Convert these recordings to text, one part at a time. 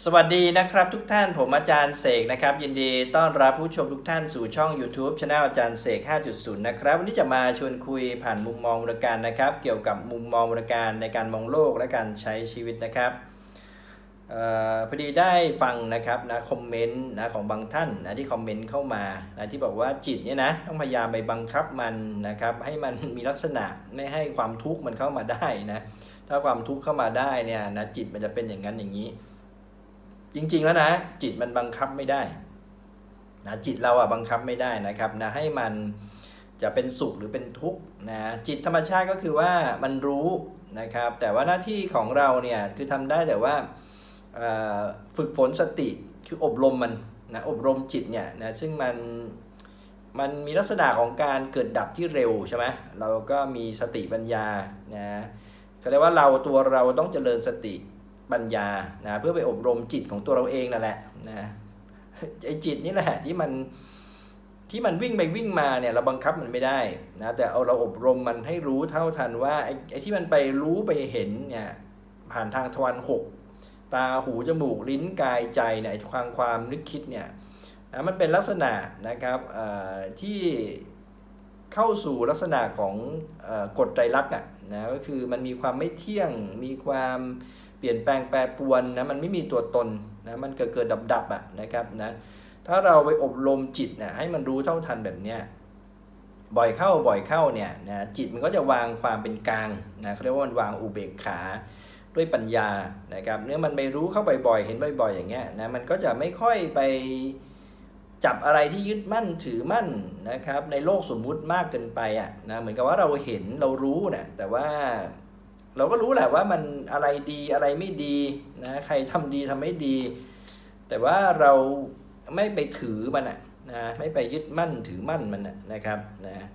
สวัสดีนะครับทุกท่านผมอาจารย์เสกนะครับ ยินดีต้อนรับผู้ชมทุกท่านสู่ช่อง YouTube c h anel อาจารย์เสก 5.0 นะครับ วันนี้จะมาชวนคุยผ่านมุมมองบริการนะครับ เกี่ยวกับมุมมองบริการในการมองโลกและการใช้ชีวิตนะครับออพอดีได้ฟังนะครับนะคอมเมนต์นะของบางท่านนะที่คอมเมนต์เข้ามานะที่บอกว่าจิตเนี่ยนะต้องพยายามไปบังคับมันนะครับให้มันมีลักษณะไม่ให้ความทุกข์มันเข้ามาได้นะถ้าความทุกข์เข้ามาได้เนี่ยนะจิตมันจะเป็นอย่างนั้นอย่างนี้ จริง ๆ แล้วนะ จิตมันบังคับไม่ได้นะจิตเราอะบังคับไม่ได้นะครับนะให้มันจะเป็นสุขหรือเป็นทุกข์นะจิตธรรมชาติก็คือว่ามันรู้นะครับ แต่ว่าหน้าที่ของเราเนี่ยคือทำได้แต่ว่าฝึกฝนสติคืออบรมมันนะอบรมจิตเนี่ยนะซึ่งมันมันมีลักษณะของการเกิดดับที่เร็วใช่ไหมเราก็มีสติปัญญานะก็เรียกว่าเราตัวเราต้องเจริญสติ ปัญญานะเพื่อไปอบรมจิตของตัวเราเองนั่นแหละนะไอ้จิตนี่แหละที่มันที่มันวิ่งไปวิ่งมาเนี่ยเราบังคับมันไม่ได้นะแต่เอาเราอบรมมันให้รู้เท่าทันว่าไอ้ไอที่มันไปรู้ไปเห็นเนี่ยผ่านทางทวารหกตาหูจมูกลิ้นกายใจเนี่ยความความนึกคิดเนี่ยนะมันเป็นลักษณะนะครับเอ่อที่เข้าสู่ลักษณะของอกฎไตรลักอะนะก็คือมันมีความไม่เที่ยงมีความ เปลี่ยนแปลงแปรปรวนนะมันไม่มีตัวตนนะมันเกิดเกิดดับดับอะนะครับนะถ้าเราไปอบรมจิตนะให้มันรู้เท่าทันแบบเนี้ยบ่อยเข้าบ่อยเข้าเนี่ยนะจิตมันก็จะวางความเป็นกลางนะเขาเรียกว่ามันวางอุเบกขาด้วยปัญญานะครับเนื่อมันไปรู้เข้าบ่อยๆเห็นบ่อยๆ อย่างเงี้ยนะมันก็จะไม่ค่อยไปจับอะไรที่ยึดมั่นถือมั่นนะครับในโลกสมมุติมากเกินไปอะนะเหมือนกับว่าเราเห็นเรารู้นะแต่ว่า เราก็รู้แหละว่ามันอะไรดีอะไรไม่ดีนะใครทำดีทำไม่ดี แต่ว่าเราไม่ไปถือมันอะนะไม่ไปยึดมั่นถือมั่นมันอะนะครับนะ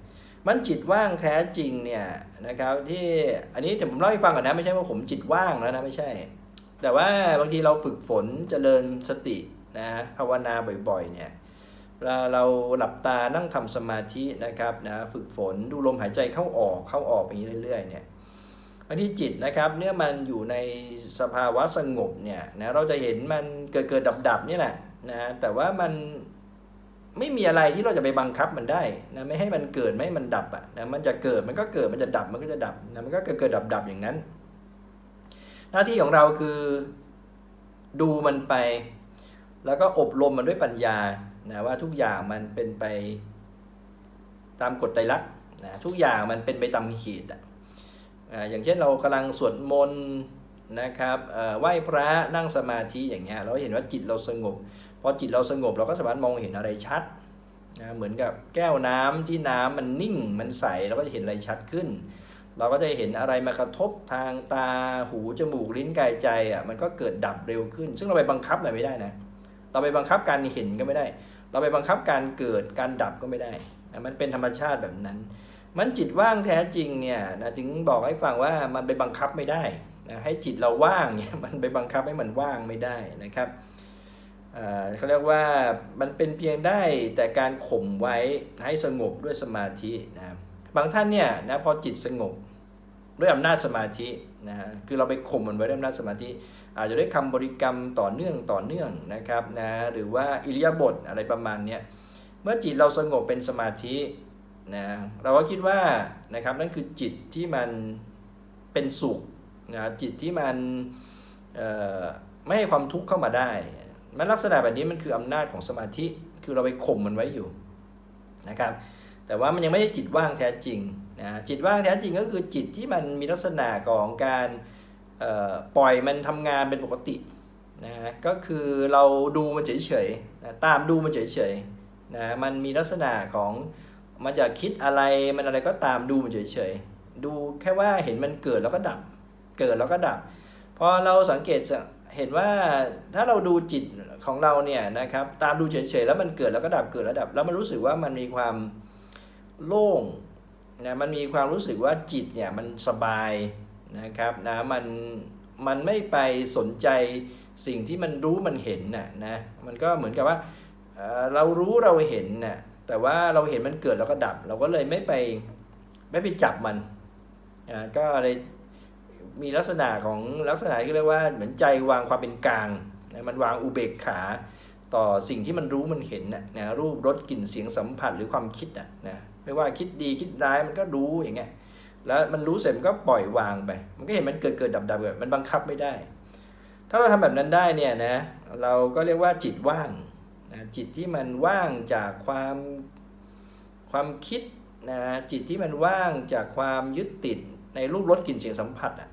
มันจิตว่างแท้จริงเนี่ยนะครับที่อันนี้เดี๋ยวผมเล่าให้ฟังก่อนนะไม่ใช่ว่าผมจิตว่างแล้วนะไม่ใช่ แต่ว่าบางทีเราฝึกฝนเจริญสตินะภาวนาบ่อยๆเนี่ยเวลาเราหลับตานั่งทำสมาธินะครับนะฝึกฝนดูลมหายใจเข้าออกเข้าออกไปเรื่อยๆเนี่ย บางทีจิตนะครับเนื่อมันอยู่ในสภาวะสงบเนี่ยนะเราจะเห็นมันเกิดเกิดดับดับนี่แหละนะแต่ว่ามันไม่มีอะไรที่เราจะไปบังคับมันได้นะไม่ให้มันเกิดไม่ให้มันดับอะนะมันจะเกิดมันก็เกิดมันจะดับมันก็จะดับนะมันก็เกิดเกิดดับดับอย่างนั้น หน้าที่ของเราคือดูมันไป แล้วก็อบรมมันด้วยปัญญานะว่าทุกอย่างมันเป็นไปตามกฎไตรลักษณ์นะทุกอย่างมันเป็นไปตามเหตุอะ อย่างเช่นเรากำลังสวดมนต์นะครับไหว้พระนั่งสมาธิอย่างเงี้ยเราเห็นว่าจิตเราสงบพอจิตเราสงบเราก็สามารถมองเห็นอะไรชัดนะเหมือนกับแก้วน้ำที่น้ำมันนิ่งมันใสเราก็จะเห็นอะไรชัดขึ้น เราก็จะเห็นอะไรมากระทบทางตาหูจมูกลิ้นกายใจอะมันก็เกิดดับเร็วขึ้น ซึ่งเราไปบังคับอะไรไม่ได้นะเราไปบังคับการเห็นก็ไม่ได้ เราไปบังคับการเกิดการดับก็ไม่ได้นะมันเป็นธรรมชาติแบบนั้น มันจิตว่างแท้จริงเนี่ยนะถึงบอกให้ฟังว่ามันไปบังคับไม่ได้นะให้จิตเราว่างเนี่ยมันไปบังคับให้มันว่างไม่ได้นะครับเขาเรียกว่ามันเป็นเพียงได้แต่การข่มไว้ให้สงบด้วยสมาธินะบางท่านเนี่ยนะพอจิตสงบด้วยอำนาจสมาธินะคือเราไปข่มมันไว้ด้วยอำนาจสมาธิ อาจจะด้วยคำบริกรรมต่อเนื่องต่อเนื่องนะครับนะหรือว่าอิริยาบถอะไรประมาณเนี้ยเมื่อจิตเราสงบเป็นสมาธิ นะเราก็คิดว่านะครับนั่นคือจิตที่มันเป็นสุขนะจิตที่มันไม่ให้ความทุกข์เข้ามาได้มันลักษณะแบบนี้มันคืออำนาจของสมาธิคือเราไปข่มมันไว้อยู่นะครับแต่ว่ามันยังไม่ใช่จิตว่างแท้จริงนะจิตว่างแท้จริงก็คือจิตที่มันมีลักษณะของการปล่อยมันทำงานเป็นปกตินะก็คือเราดูมันเฉยๆนะตามดูมันเฉยๆนะมันมีลักษณะของ มันจะคิดอะไรมันอะไรก็ตามดูมันเฉยๆดูแค่ว่าเห็นมันเกิดแล้วก็ดับ เกิดแล้วก็ดับพอเราสังเกตเห็นว่าถ้าเราดูจิตของเราเนี่ยนะครับ ตามดูเฉยๆแล้วมันเกิดแล้วก็ดับเกิดแล้วดับ แล้วมันรู้สึกว่ามันมีความโล่งนะมันมีความรู้สึกว่าจิตเนี่ยมันสบายนะครับนะมันมันไม่ไปสนใจสิ่งที่มันรู้มันเห็นน่ะนะมันก็เหมือนกับว่าเรารู้เราเห็นน่ะ แต่ว่าเราเห็นมันเกิดแล้วก็ดับ เราก็เลยไม่ไปไม่ไปจับมันอ่าก็เลยมีลักษณะของลักษณะที่เรียกว่าเหมือนใจวางความเป็นกลางนะมันวางอุเบกขาต่อสิ่งที่มันรู้มันเห็นนะนะรูปรสกลิ่นเสียงสัมผัสหรือความคิดนะนะไม่ว่าคิดดีคิดร้ายมันก็รู้อย่างเงี้ยแล้วมันรู้เสร็จมันก็ปล่อยวางไป มันก็เห็นมันเกิดเกิดดับดับเกิดมันบังคับไม่ได้ ถ้าเราทำแบบนั้นได้เนี่ยนะเราก็เรียกว่าจิตว่าง นะจิตที่มันว่างจากความความคิดนะจิตที่มันว่างจากความยึดติดในรูปรสกลิ่นเสียงสัมผัสอะ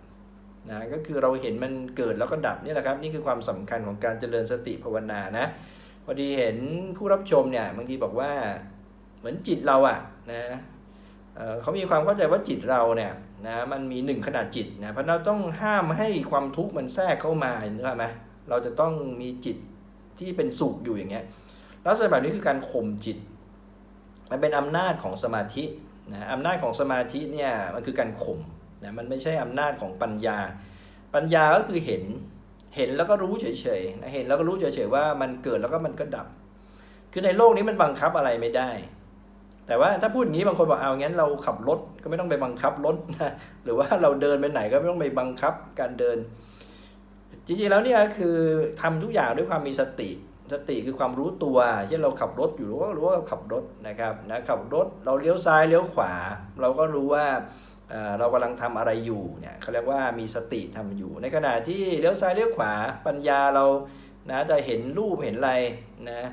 นะก็คือเราเห็นมันเกิดแล้วก็ดับนี่แหละครับ นี่คือความสำคัญของการเจริญสติภาวนานะพอดีเห็นผู้รับชมเนี่ยบางทีบอกว่าเหมือนจิตเราอะนะเเขามีความเข้าใจว่าจิตเราเนี่ยนะมันมีหนึ่งขนาดจิตนะเพราะเราต้องห้ามให้ความทุกข์มันแทรกเข้ามาเห็นไหมเราจะต้องมีจิต ที่เป็นสุขอยู่อย่างเงี้ยลักษณะแบบนี้คือการข่มจิต มันเป็นอำนาจของสมาธินะอำนาจของสมาธิเนี่ยมันคือการข่มนะมันไม่ใช่อำนาจของปัญญา ปัญญาก็คือเห็นเห็นแล้วก็รู้เฉยๆนะเห็นแล้วก็รู้เฉยๆว่ามันเกิดแล้วก็มันก็ดับ คือในโลกนี้มันบังคับอะไรไม่ได้ แต่ว่าถ้าพูดอย่างนี้บางคนบอกเอางั้นเราขับรถก็ไม่ต้องไปบังคับรถนะหรือว่าเราเดินไปไหนก็ไม่ต้องไปบังคับการเดิน จริงๆแล้วเนี่ยคือทำทุกอย่างด้วยความมีสติ สติคือความรู้ตัวเช่นเราขับรถอยู่เราก็รู้ว่าขับรถนะครับนะขับรถเราเลี้ยวซ้ายเลี้ยวขวา เราก็รู้ว่าเรากำลังทำอะไรอยู่เนี่ยเขาเรียกว่ามีสติทำอยู่ ในขณะที่เลี้ยวซ้ายเลี้ยวขวาปัญญาเรานะจะเห็นรูปเห็นอะไรนะ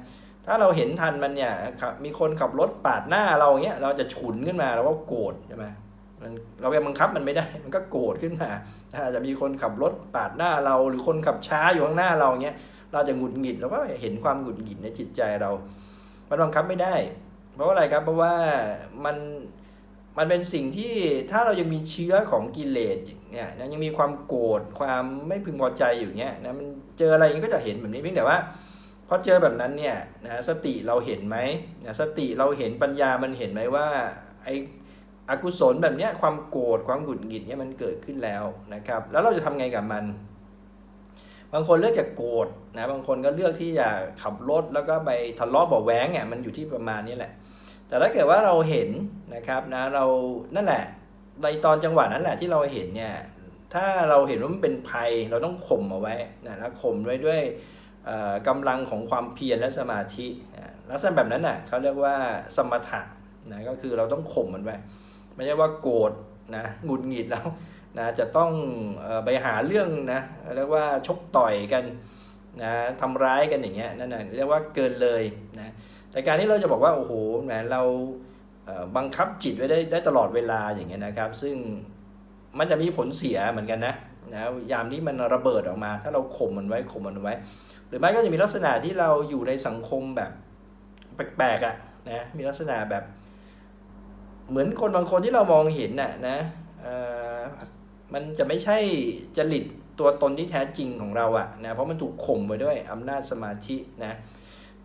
ถ้าเราเห็นทันมันเนี่ยครับมีคนขับรถปาดหน้าเราอย่างเงี้ยเราจะฉุนขึ้นมาเราก็โกรธใช่ไหมมันเราไปบังคับมันไม่ได้ มันก็โกรธขึ้นมา ถ้าจะมีคนขับรถปาดหน้าเรา หรือคนขับช้าอยู่ข้างหน้าเราเงี้ยเราจะหงุดหงิดเราก็เห็นความหงุดหงิดในจิตใจเรา มันบังคับไม่ได้ เพราะอะไรครับเพราะว่ามันมันเป็นสิ่งที่ถ้าเรายังมีเชื้อของกิเลสเนี่ยยังมีความโกรธความไม่พึงพอใจอยู่เงี้ยนะมันเจออะไรก็จะเห็นแบบนี้เพียงแต่ว่าพอเจอแบบนั้นเนี่ยนะสติเราเห็นไหมนะสติเราเห็นปัญญามันเห็นไหมว่าไอ อกุศลแบบนี้ความโกรธความหงุดหงิดเนี่ยมันเกิดขึ้นแล้วนะครับ แล้วเราจะทำไงกับมัน บางคนเลือกจะโกรธนะบางคนก็เลือกที่จะขับรถแล้วก็ไปทะเลาะเบาะแว้งเนี่ยมันอยู่ที่ประมาณนี้แหละ แต่ถ้าเกิดว่าเราเห็นนะครับนะเรานั่นแหละในตอนจังหวะนั้นแหละที่เราเห็นเนี่ยถ้าเราเห็นว่ามันเป็นภัยเราต้องข่มเอาไว้นะแล้วข่มไว้ด้วยกำลังของความเพียรและสมาธิลักษณะแบบนั้นน่ะเขาเรียกว่าสมถะนะก็คือเราต้องข่มมันไว้ ไม่ใช่ว่าโกรธนะหงุดหงิดแล้วนะจะต้องไปหาเรื่องนะเรียกว่าชกต่อยกันนะทำร้ายกันอย่างเงี้ยนั่นนะเรียกว่าเกินเลยนะแต่การที่เราจะบอกว่าโอ้โหแหมเราบังคับจิตไว้ได้ได้ตลอดเวลาอย่างเงี้ยนะครับ ซึ่งมันจะมีผลเสียเหมือนกันนะนะยามที่มันระเบิดออกมา ถ้าเราข่มมันไว้ข่มมันไว้ หรือไม่ก็จะมีลักษณะที่เราอยู่ในสังคมแบบแปลกๆอะนะมีลักษณะแบบ เหมือนคนบางคนที่เรามองเห็นน่ะนะมันจะไม่ใช่จริตตัวตนที่แท้จริงของเราอะนะเพราะมันถูกข่มไว้ด้วยอำนาจสมาธินะ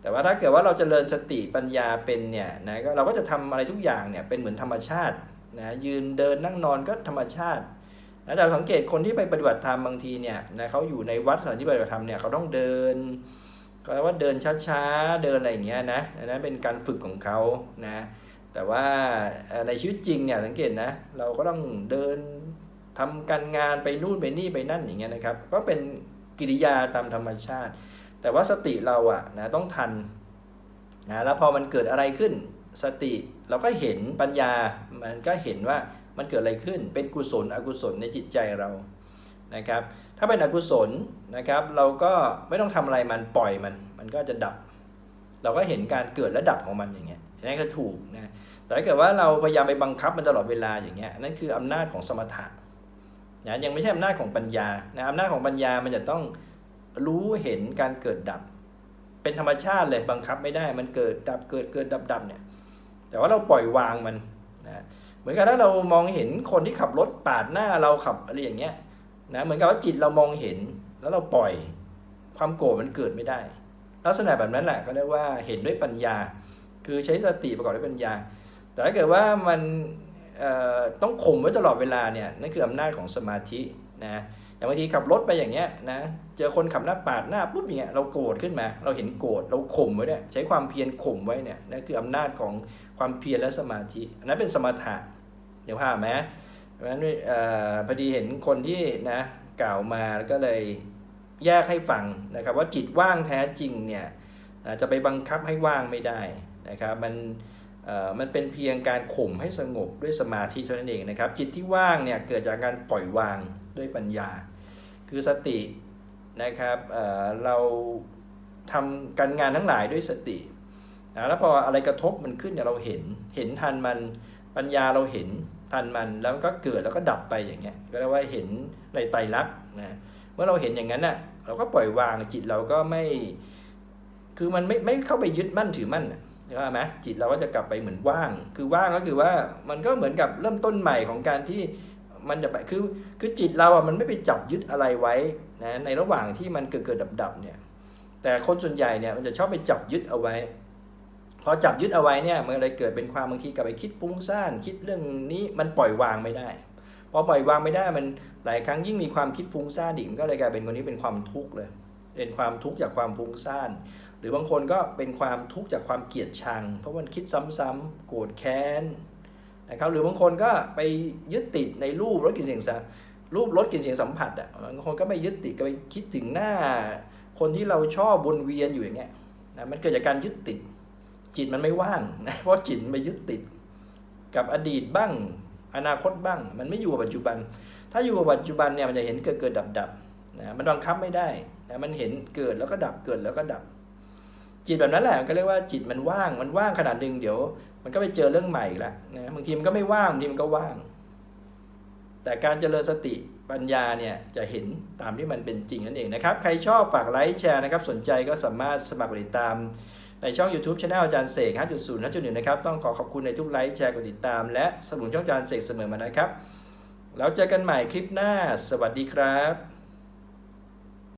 แต่ว่าถ้าเกิดว่าเราจเจริญสติปัญญาเป็นเนี่ยนะก็เราก็จะทำอะไรทุกอย่างเนี่ยเป็นเหมือนธรรมชาตินะยืนเดินนั่งนอนก็ธรรมชาตินะแต่สังเกตคนที่ไปปฏิบัติธรรมบางทีเนี่ยนะเขาอยู่ในวัดสถานที่ปฏิบัติธรรมเนี่ยเขาต้องเดินก็เรียกว่าเดินช้าๆเดินอะไรอย่างเงี้ยนะนนั้นเป็นการฝึกของเขานะ แต่ว่าในชีวิตจริงเนี่ยสังเกตนะ เราก็ต้องเดินทำการงานไปนู่นไปนี่ไปนั่นอย่างเงี้ยนะครับ ก็เป็นกิริยาตามธรรมชาติ แต่ว่าสติเราอะนะต้องทันนะแล้วพอมันเกิดอะไรขึ้น สติเราก็เห็นปัญญา มันก็เห็นว่ามันเกิดอะไรขึ้น เป็นกุศลอกุศลในจิตใจเรานะครับ ถ้าเป็นอกุศลนะครับ เราก็ไม่ต้องทำอะไรมันปล่อยมัน มันก็จะดับ เราก็เห็นการเกิดและดับของมันอย่างเงี้ย นั่นก็ถูกนะแต่ถ้าเกิดว่าเราพยายามไปบังคับมันตลอดเวลาอย่างเงี้ยนั่นคืออำนาจของสมถะนะยังไม่ใช่อำนาจของปัญญานะอำนาจของปัญญามันจะต้องรู้เห็นการเกิดดับ เป็นธรรมชาติเลยบังคับไม่ได้มันเกิดดับเกิดเกิดดับดับเนี่ยแต่ว่าเราปล่อยวางมันนะเหมือนกับถ้าเรามองเห็นคนที่ขับรถปาดหน้าเราขับอะไรอย่างเงี้ยนะเหมือนกับว่าจิตเรามองเห็นแล้วเราปล่อยความโกรธมันเกิดไม่ได้ ลักษณะแบบนั้นแหละเขาเรียกว่าเห็นด้วยปัญญา คือใช้สติประกอบด้วยปัญญา แต่ถ้าเกิดว่ามันต้องข่มไว้ตลอดเวลาเนี่ยนั่นคืออำนาจของสมาธินะอย่างบางทีขับรถไปอย่างเงี้ยนะเจอคนขับหน้าปาดหน้าปุ๊บอย่างเงี้ยเราโกรธขึ้นมา เราเห็นโกรธเราข่มไว้เนี่ยใช้ความเพียรข่มไว้เนี่ยนั่นคืออำนาจของความเพียรและสมาธิอันนั้นเป็นสมถะเดี๋ยวพาไหมเพราะฉะนั้นพอดีเห็นคนที่นะกล่าวมาก็เลยแยกให้ฟังนะครับว่าจิตว่างแท้จริงเนี่ยจะไปบังคับให้ว่างไม่ได้ นะครับมันมันเป็นเพียงการข่มให้สงบด้วยสมาธิเท่านั้นเองนะครับ จิตที่ว่างเนี่ยเกิดจากการปล่อยวางด้วยปัญญา คือสตินะครับเเราทำการงานทั้งหลายด้วยสตินะแล้วพออะไรกระทบมันขึ้นเนี่ยเราเห็นเห็นทันมันปัญญาเราเห็นทันมันแล้วก็เกิดแล้วก็ดับไปอย่างเงี้ยก็เรียกว่าเห็นในไตรลักษณ์นะเมื่อเราเห็นอย่างนั้นน่ะเราก็ปล่อยวางจิตเราก็ไม่ คือมันไม่ไม่เข้าไปยึดมั่นถือมั่นนะ ใช่ไหมจิตเราก็จะกลับไปเหมือนว่าง คือว่างก็คือว่ามันก็เหมือนกับเริ่มต้นใหม่ของการที่มันจะไปคือคือจิตเราอะมันไม่ไปจับยึดอะไรไว้นะในระหว่างที่มันเกิดเกิดดับดับเนี่ยแต่คนส่วนใหญ่เนี่ยมันจะชอบไปจับยึดเอาไว้ พอจับยึดเอาไว้เนี่ยมันเลยเกิดเป็นความบางทีกลับไปคิดฟุ้งซ่านคิดเรื่องนี้มันปล่อยวางไม่ได้ พอปล่อยวางไม่ได้มันหลายครั้งยิ่งมีความคิดฟุ้งซ่านอีกมันก็เลยกลายเป็นคนนี้เป็นความทุกข์เลยเป็นความทุกข์จากความฟุ้งซ่าน หรือบางคนก็เป็นความทุกข์จากความเกลียดชัง เพราะมันคิดซ้ำๆโกรธแค้นนะครับหรือบางคนก็ไปยึดติดในรูปรสกลิ่นเสียงสรูปรสกลิ่นเสียงสัมผัสอะบางคนก็ไม่ยึดติดก็ไปคิดถึงหน้า คนที่เราชอบวนเวียนอยู่อย่างเงี้ยนะมันเกิดจากการยึดติด จิตมันไม่ว่างนะเพราะจิตมันไปยึดติด กับอดีตบ้าง อนาคตบ้าง มันไม่อยู่กับปัจจุบัน ถ้าอยู่กับปัจจุบันเนี่ยมันจะเห็นเกิดเกิดดับดับนะมันบังคับไม่ได้นะมันเห็นเกิดแล้วก็ดับเกิดแล้วก็ดับ จิตแบบนั้นแหละก็เรียกว่าจิตมันว่างมันว่างขนาดหนึ่งเดี๋ยว มันก็ไปเจอเรื่องใหม่ล้วนะบางทีมันก็ไม่ว่างบางทีมันก็ว่าง แต่การเจริญสติปัญญาเนี่ยจะเห็นตามที่มันเป็นจริงนั่นเองนะครับ ใครชอบฝากไลค์แชร์นะครับ สนใจก็สามารถสมัครติดตาม ในช่อง YouTube Channel อาจารย์เสก5.0 5.1 นะครับ ต้องขอขอบคุณในทุกไลค์แชร์กดติดตาม และสนับสนุนช่องอาจารย์เสกเสมอมานะครับ แล้วเจอกันใหม่คลิปหน้า สวัสดีครับ